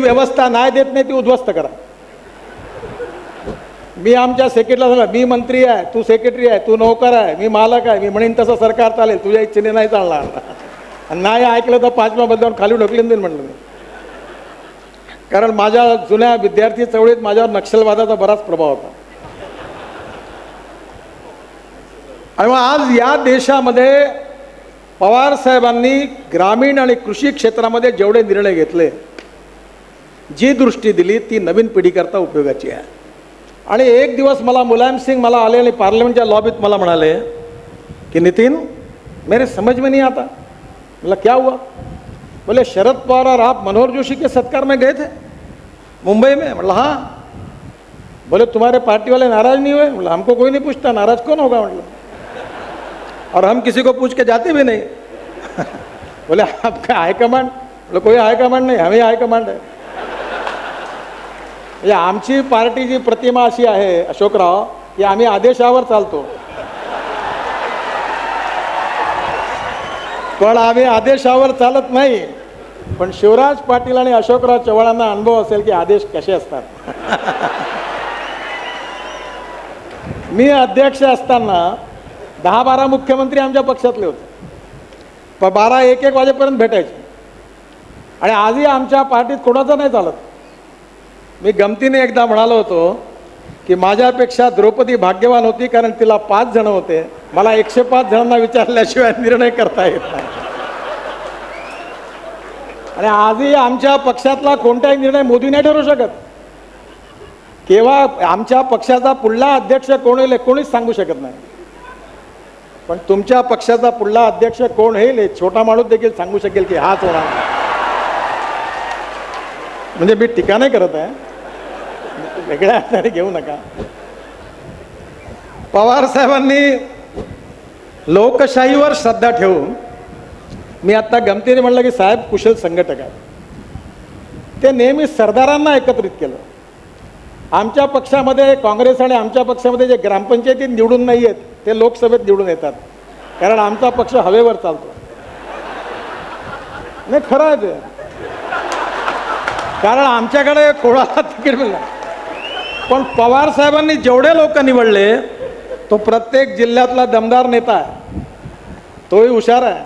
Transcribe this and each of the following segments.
व्यवस्था नाही देत नाही ती उद्ध्वस्त करा. मी आमच्या सेक्रेटरीला सांगा मी मंत्री आहे तू सेक्रेटरी आहे तू नोकर आहे मी मालक आहे मी म्हणेन तसं सरकार चालेल तुझ्या इच्छेने नाही चालणार. नाही ऐकलं तर पाचव्या बदलावर खाली ढकलून देईन म्हणलं मी. कारण माझ्या जुन्या विद्यार्थी चळवळीत माझ्यावर नक्षलवादाचा बराच प्रभाव होता. आणि मग आज या देशामध्ये पवार साहेबांनी ग्रामीण आणि कृषी क्षेत्रामध्ये जेवढे निर्णय घेतले जी दृष्टी दिली ती नवीन पिढीकरता उपयोगाची आहे. आणि एक दिवस मला मुलायम सिंग मला आले आणि पार्लमेंटच्या लॉबीत मला म्हणाले की नितीन मेरे समझ में नहीं आता. बोला क्या हुआ? बोले शरद पवार और आप मनोहर जोशी के सत्कार में गए थे मुंबई में? मतलब हाँ. बोले तुम्हारे पार्टी वाले नाराज नहीं हुए? बोला हमको कोई नहीं पूछता नाराज कौन होगा? मतलब और हम किसी को पूछ के जाते भी नहीं. बोले आपका हाईकमांड बोले कोई हाईकमांड नहीं हमें हाईकमांड आहे म्हणजे आमची पार्टीची प्रतिमा अशी आहे अशोकराव की आम्ही आदेशावर चालतो. पण आम्ही आदेशावर चालत नाही. पण शिवराज पाटील आणि अशोकराव चव्हाणांना अनुभव असेल की आदेश कसे असतात. मी अध्यक्ष असताना दहा बारा मुख्यमंत्री आमच्या पक्षातले होते. प बारा एक एक वाजेपर्यंत भेटायचे. आणि आजही आमच्या पार्टीत कोणाचं नाही चालत. मी गमतीने एकदा म्हणालो होतो की माझ्यापेक्षा द्रौपदी भाग्यवान होती कारण तिला पाच जण होते. मला एकशे पाच जणांना विचारल्याशिवाय निर्णय करता येत नाही. आणि आजही आमच्या पक्षातला कोणताही निर्णय मोदी नाही ठरू शकत. केव्हा आमच्या पक्षाचा पुढला अध्यक्ष कोण होईल कोणीच सांगू शकत नाही. पण तुमच्या पक्षाचा पुढला अध्यक्ष कोण होईल छोटा माणूस देखील सांगू शकेल की हाच होणार. म्हणजे मी टीका नाही करत आहे. वेगळ्या अर्थाने घेऊ नका. पवार साहेबांनी लोकशाहीवर श्रद्धा ठेवून मी आत्ता गमतीने म्हणलं की साहेब कुशल संघटक आहे ते नेहमी सरदारांना एकत्रित केलं. आमच्या पक्षामध्ये काँग्रेस आणि आमच्या पक्षामध्ये जे ग्रामपंचायतीत निवडून नाही आहेत ते लोकसभेत निवडून येतात. कारण आमचा पक्ष हवेवर चालतो. नाही खरं आहे ते. कारण आमच्याकडे कोणाला तिकीट मिळणार? पण पवार साहेबांनी जेवढे लोक निवडले तो प्रत्येक जिल्ह्यातला दमदार नेता आहे. तोही हुशार आहे.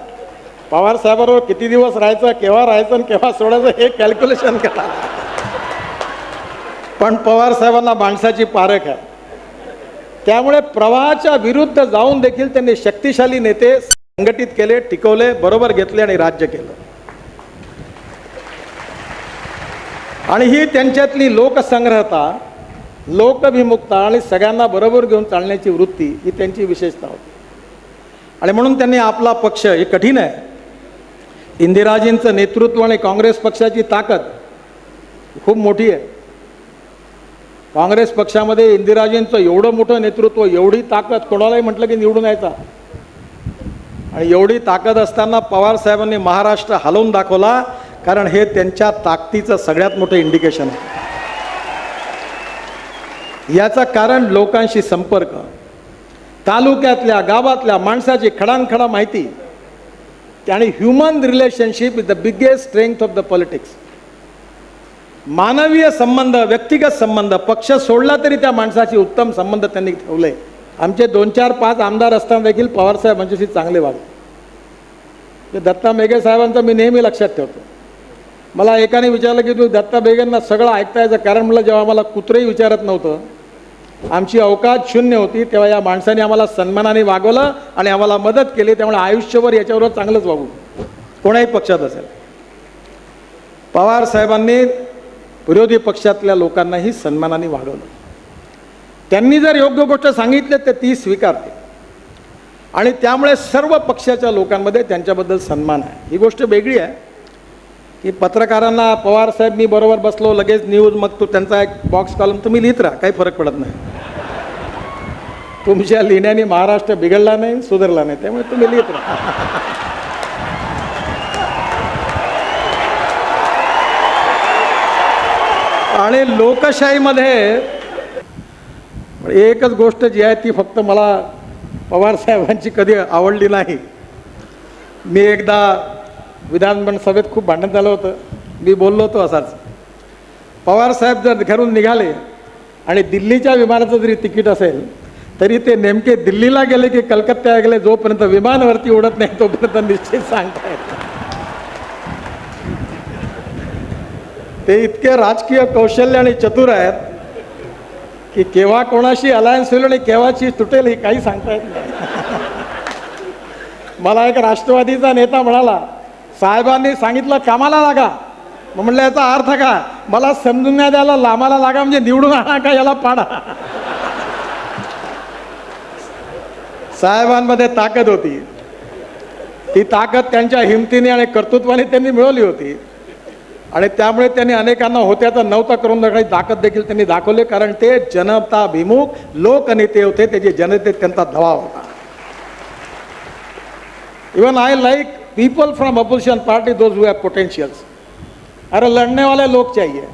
पवार साहेबांवर किती दिवस राहायचं केव्हा राहायचं आणि केव्हा सोडायचं हे कॅल्क्युलेशन करा पण पवार साहेबांना माणसाची पारख आहे. त्यामुळे प्रवाहाच्या विरुद्ध जाऊन देखील त्यांनी शक्तिशाली नेते संघटित केले टिकवले बरोबर घेतले आणि राज्य केलं. आणि ही त्यांच्यातली लोकसंग्रहता लोकभिमुखता आणि सगळ्यांना बरोबर घेऊन चालण्याची वृत्ती ही त्यांची विशेषता होती. आणि म्हणून त्यांनी आपला पक्ष हे कठीण आहे. इंदिराजींचं नेतृत्व आणि काँग्रेस पक्षाची ताकद खूप मोठी आहे. काँग्रेस पक्षामध्ये इंदिराजींचं एवढं मोठं नेतृत्व एवढी ताकद कोणालाही म्हटलं की निवडून यायचा. आणि एवढी ताकद असताना पवार साहेबांनी महाराष्ट्र हलवून दाखवला कारण हे त्यांच्या ताकदीचं सगळ्यात मोठं इंडिकेशन आहे. याचा कारण लोकांशी संपर्क. तालुक्यातल्या गावातल्या माणसाची खडानखडा माहिती. आणि human relationship is the biggest strength of the politics मानवीय संबंध व्यक्तिगत संबंध पक्ष सोडला तरी त्या माणसाशी उत्तम संबंध त्यांनी ठेवले. आमचे दोन चार पाच आमदार असताना देखील पवारसाहेब यांच्याशी चांगले वागले. ते दत्ता मेघे साहेबांचं मी नेहमी लक्षात ठेवतो. मला एकाने विचारलं की तू दत्ता बेगेंना सगळं ऐकता कारण म्हटलं जेव्हा मला कुत्रंही विचारत नव्हतं. आमची अवकाश शून्य होती तेव्हा या माणसाने आम्हाला सन्मानाने वागवलं आणि आम्हाला मदत केली त्यामुळे आयुष्यभर याच्यावर चांगलंच वागू. कोणाही पक्षात असेल. पवार साहेबांनी विरोधी पक्षातल्या लोकांनाही सन्मानाने वागवलं. त्यांनी जर योग्य गोष्ट सांगितली तर ती स्वीकारते. आणि त्यामुळे सर्व पक्षाच्या लोकांमध्ये त्यांच्याबद्दल सन्मान आहे. ही गोष्ट वेगळी आहे की पत्रकारांना पवार साहेब मी बरोबर बसलो लगेच न्यूज मग तो त्यांचा एक बॉक्स कॉलम तुम्ही लिहित राहा काही फरक पडत नाही. तुमच्या लिहिण्याने महाराष्ट्र बिघडला नाही सुधारला नाही. त्यामुळे तुम्ही लिहित राहा. आणि लोकशाहीमध्ये म्हणजे एकच गोष्ट जी आहे ती फक्त मला पवार साहेबांची कधी आवडली नाही. मी एकदा विधानमंडळ सभेत खूप भांडण झालं होतं. मी बोललो होतो असाच. पवार साहेब जर घरून निघाले आणि दिल्लीच्या विमानाचं जरी तिकीट असेल तरी ते नेमके दिल्लीला गेले की कलकत्त्याला गेले जोपर्यंत विमानवरती उडत नाही तोपर्यंत निश्चित सांगता येत ते इतके राजकीय कौशल्य आणि चतुर आहेत की केव्हा कोणाशी अलायन्स होईल आणि केव्हाची तुटेल हे काही सांगता येत नाही. मला एक राष्ट्रवादीचा नेता म्हणाला साहेबांनी सांगितलं कामाला लागा. मग म्हणलं याचा अर्थ का मला समजून नाही द्यायला लामाला लागा म्हणजे निवडून आणा का याला पाडा? साहेबांमध्ये ताकद होती. ती ताकद त्यांच्या हिमतीने आणि कर्तृत्वाने त्यांनी मिळवली होती. आणि त्यामुळे त्यांनी अनेकांना होत्याचा नव्हता करून दाखवायची ताकद देखील त्यांनी दाखवले कारण ते जनताभिमुख लोकनेते होते त्याचे जनतेत त्यांचा दबाव होता. Even I like people from opposition party those who have potentials अरे लड़ने वाले लोग चाहिए.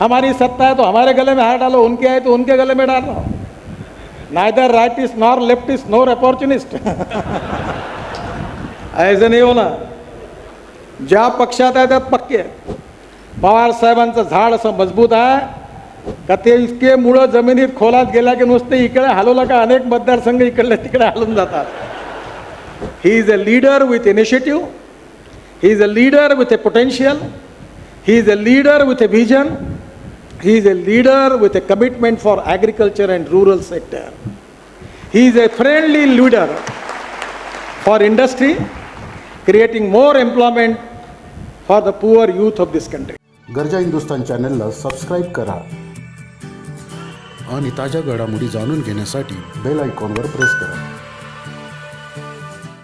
हमारी सत्ता है तो हमारे गले में हार डालो उनके आए तो उनके गले में डालो. Neither right is nor left is nor opportunist ऐसे नाही ना ज्या पक्षात आहे त्यात पक्के पवार साहेबांचं झाड असं मजबूत आहे. का ते इतके मुळं जमिनीत खोलात गेल्या की नुसते इकडे हलवलं का अनेक मतदारसंघ इकडले तिकडे हलून जातात. He is a leader with initiative he is a leader with a potential he is a leader with a vision he is a leader with a commitment for agriculture and rural sector he is a friendly leader for industry creating more employment for the poor youth of this country. गरजा हिंदुस्तान चॅनलला subscribe करा आणि ताज्या घडामोडी जाणून घेण्यासाठी bell आयकॉनवर press करा